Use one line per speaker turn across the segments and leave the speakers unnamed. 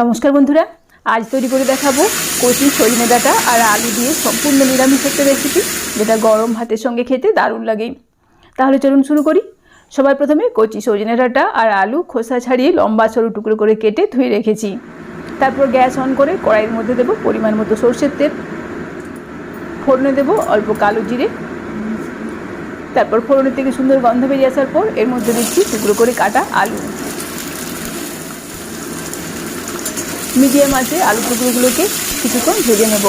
নমস্কার বন্ধুরা, আজ তৈরি করে দেখাবো কচি সজনে ডাঁটা আর আলু দিয়ে সম্পূর্ণ নিরামিষ একটা রেসিপি যেটা গরম ভাতের সঙ্গে খেতে দারুণ লাগে। তাহলে চলুন শুরু করি। সবার প্রথমে কচি সজনে ডাঁটা আর আলু খোসা ছাড়িয়ে লম্বা সরু টুকরো করে কেটে ধুয়ে রেখেছি। তারপর গ্যাস অন করে কড়াইয়ের মধ্যে দেবো পরিমাণ মতো সর্ষের তেল। ফোড়নে দেবো অল্প কালো জিরে। তারপর ফোড়নের থেকে সুন্দর গন্ধ বেরিয়ে আসার পর এর মধ্যে দিচ্ছি টুকরো করে কাটা আলু। মিডিয়াম আছে, আলু টুকরোগুলোকে কিছুক্ষণ ভেজে নেব।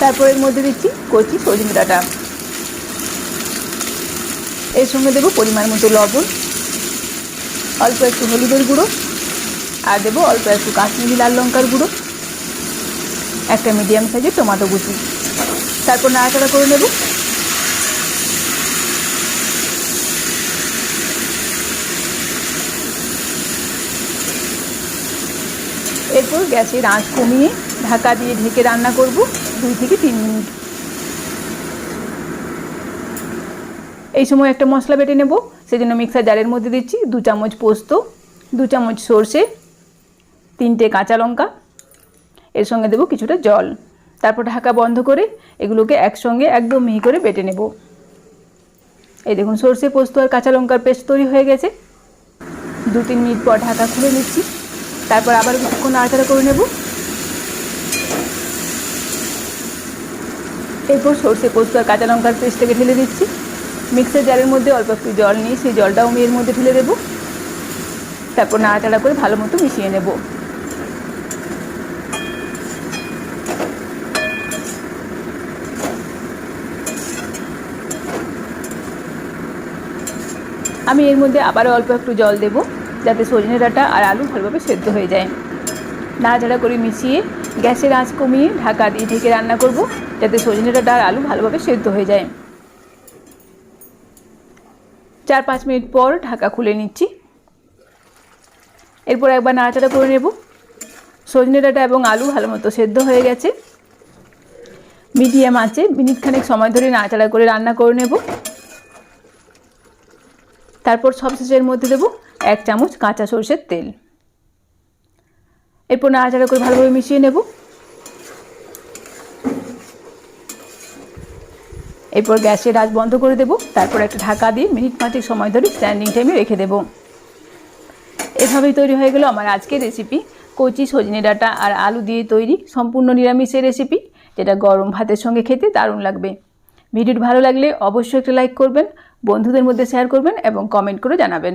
তারপর এর মধ্যে দিচ্ছি কচি সজনে ডাঁটা। এর সঙ্গে দেবো পরিমাণ মতো লবণ, অল্প একটু হলুদের গুঁড়ো, আর দেবো অল্প একটু কাশ্মীরি লাল লঙ্কার গুঁড়ো, একটা মিডিয়াম সাইজের টমাটো কুচি। তারপর নাড়াচাড়া করে নেব। এরপর গ্যাসের আঁচ কমিয়ে ঢাকা দিয়ে ঢেকে রান্না করব দুই থেকে তিন মিনিট। এই সময় একটা মশলা বেটে নেব, সেজন্য মিক্সার জারের মধ্যে দিচ্ছি দু চামচ পোস্ত, দু চামচ সর্ষে, তিনটে কাঁচা লঙ্কা, এর সঙ্গে দেবো কিছুটা জল। তারপর ঢাকা বন্ধ করে এগুলোকে একসঙ্গে একদম মিহি করে বেটে নেব। এই দেখুন, সর্ষে, পোস্ত আর কাঁচা লঙ্কার পেস্ট তৈরি হয়ে গেছে। দু তিন মিনিট পর ঢাকা খুলে নিচ্ছি। তারপর আবার কিছুক্ষণ নাড়াচাড়া করে নেব। এরপর সর্ষে পোস্ত আর কাঁচা লঙ্কার পেস্টটাকে ঢেলে দিচ্ছি। মিক্সার জারের মধ্যে অল্প একটু জল নিয়ে সেই জলটাও আমি এর মধ্যে ঢেলে দেবো। তারপর নাড়াচাড়া করে ভালো মতো মিশিয়ে নেব। আমি এর মধ্যে আবারও অল্প একটু জল দেবো। সজনে ডাঁটা আর আলু ভালোভাবে সেদ্ধ হয়ে যায়। নাড়াচাড়া করে মিশিয়ে গ্যাসের আঁচ কমিয়ে ঢাকা দিয়ে ঢেকে রান্না করব, যাতে সজনে ডাঁটা আর আলু ভালোভাবে সেদ্ধ হয়ে যায়। চার পাঁচ মিনিট পর ঢাকা খুলে নিচ্ছি। এরপর একবার নাড়াচাড়া করে নেব। সজনে ডাঁটা এবং আলু ভালো মতো সেদ্ধ হয়ে গেছে। মিডিয়াম আছে মিনিট খানেক সময় ধরে নাড়াচাড়া করে রান্না করে নেব। তারপর সব শেষের মধ্যে দেবো এক চামচ কাঁচা সরষের তেল। এরপর নাড়াচাড়া করে ভালোভাবে মিশিয়ে নেব। এরপর গ্যাসের আঁচ বন্ধ করে দেব। তারপর একটা ঢাকা দিয়ে মিনিট পাঁচেক সময় ধরে স্ট্যান্ডিং টাইমে রেখে দেব। এভাবেই তৈরি হয়ে গেল আমার আজকের রেসিপি। কচি সজনে ডাঁটা আর আলু দিয়ে তৈরি সম্পূর্ণ নিরামিষের রেসিপি, যেটা গরম ভাতের সঙ্গে খেতে দারুণ লাগবে। ভিডিওটি ভালো লাগলে অবশ্যই একটা লাইক করবেন, বন্ধুদের মধ্যে শেয়ার করবেন এবং কমেন্ট করে জানাবেন।